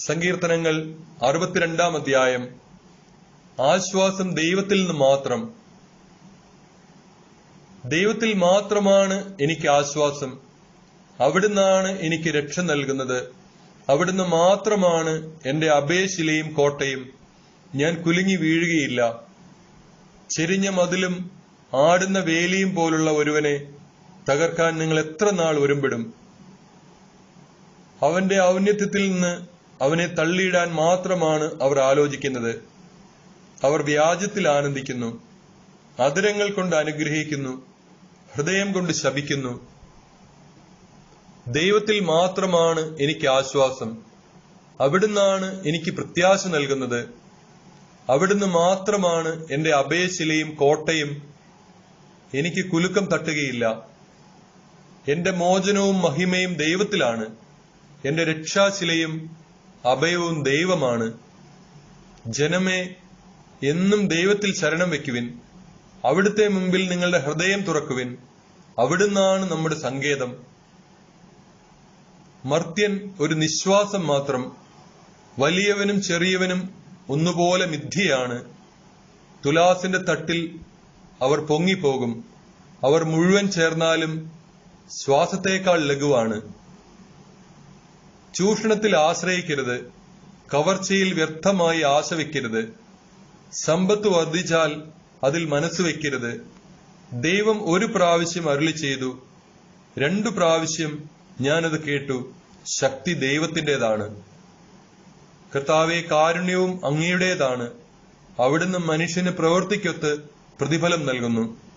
സങ്കീർത്തനങ്ങൾ അറുപത്തിരണ്ടാം അധ്യായം. ആശ്വാസം ദൈവത്തിൽ നിന്ന് മാത്രം. ദൈവത്തിൽ മാത്രമാണ് എനിക്ക് ആശ്വാസം. അവിടുന്നാണ് എനിക്ക് രക്ഷ നൽകുന്നത്. അവിടുന്ന് മാത്രമാണ് എന്റെ അഭയശിലയും കോട്ടയും. ഞാൻ കുലുങ്ങി വീഴുകയില്ല. ചെരിഞ്ഞ മതിലും ആടുന്ന വേലിയും പോലുള്ള ഒരുവനെ തകർക്കാൻ നിങ്ങൾ എത്ര നാൾ ഒരുമ്പിടും? അവന്റെ ഔന്നത്യത്തിൽ നിന്ന് അവനെ തള്ളിയിടാൻ മാത്രമാണ് അവർ ആലോചിക്കുന്നത്. അവർ വ്യാജത്തിൽ ആനന്ദിക്കുന്നു. അതിരങ്ങൾ കൊണ്ട് അനുഗ്രഹിക്കുന്നു. ഹൃദയം കൊണ്ട് ശപിക്കുന്നു. ദൈവത്തിൽ മാത്രമാണ് എനിക്ക് ആശ്വാസം. അവിടുന്നാണ് എനിക്ക് പ്രത്യാശ നൽകുന്നത്. അവിടുന്ന് മാത്രമാണ് എന്റെ അഭയശിലയും കോട്ടയും എനിക്ക് കുലുക്കം തട്ടുകയില്ല. എന്റെ മോചനവും മഹിമയും ദൈവത്തിലാണ്. എന്റെ രക്ഷാശിലയും അഭയവും ദൈവമാണ്. ജനമേ എന്നും ദൈവത്തിൽ ശരണം വെക്കുവിൻ. അവിടുത്തെ മുമ്പിൽ നിങ്ങളുടെ ഹൃദയം തുറക്കുവിൻ. അവിടുന്നാണ് നമ്മുടെ സങ്കേതം. മർത്യൻ ഒരു നിശ്വാസം മാത്രം. വലിയവനും ചെറിയവനും ഒന്നുപോലെ മിഥ്യയാണ്. തുലാസിന്റെ തട്ടിൽ അവർ പൊങ്ങിപ്പോകും. അവർ മുഴുവൻ ചേർന്നാലും ശ്വാസത്തേക്കാൾ ലഘുവാണ്. ചൂഷണത്തിൽ ആശ്രയിക്കരുത്. കവർച്ചയിൽ വ്യർത്ഥമായി ആശ വെക്കരുത്. സമ്പത്ത് വർദ്ധിച്ചാൽ അതിൽ മനസ്സ് വെക്കരുത്. ദൈവം ഒരു പ്രാവശ്യം അരുളി ചെയ്തു. രണ്ടു പ്രാവശ്യം ഞാനത് കേട്ടു. ശക്തി ദൈവത്തിന്റെതാണ്. കർത്താവെ കാരുണ്യവും അങ്ങയുടേതാണ്. അവിടുന്ന് മനുഷ്യന് പ്രവർത്തിക്കൊത്ത് പ്രതിഫലം നൽകുന്നു.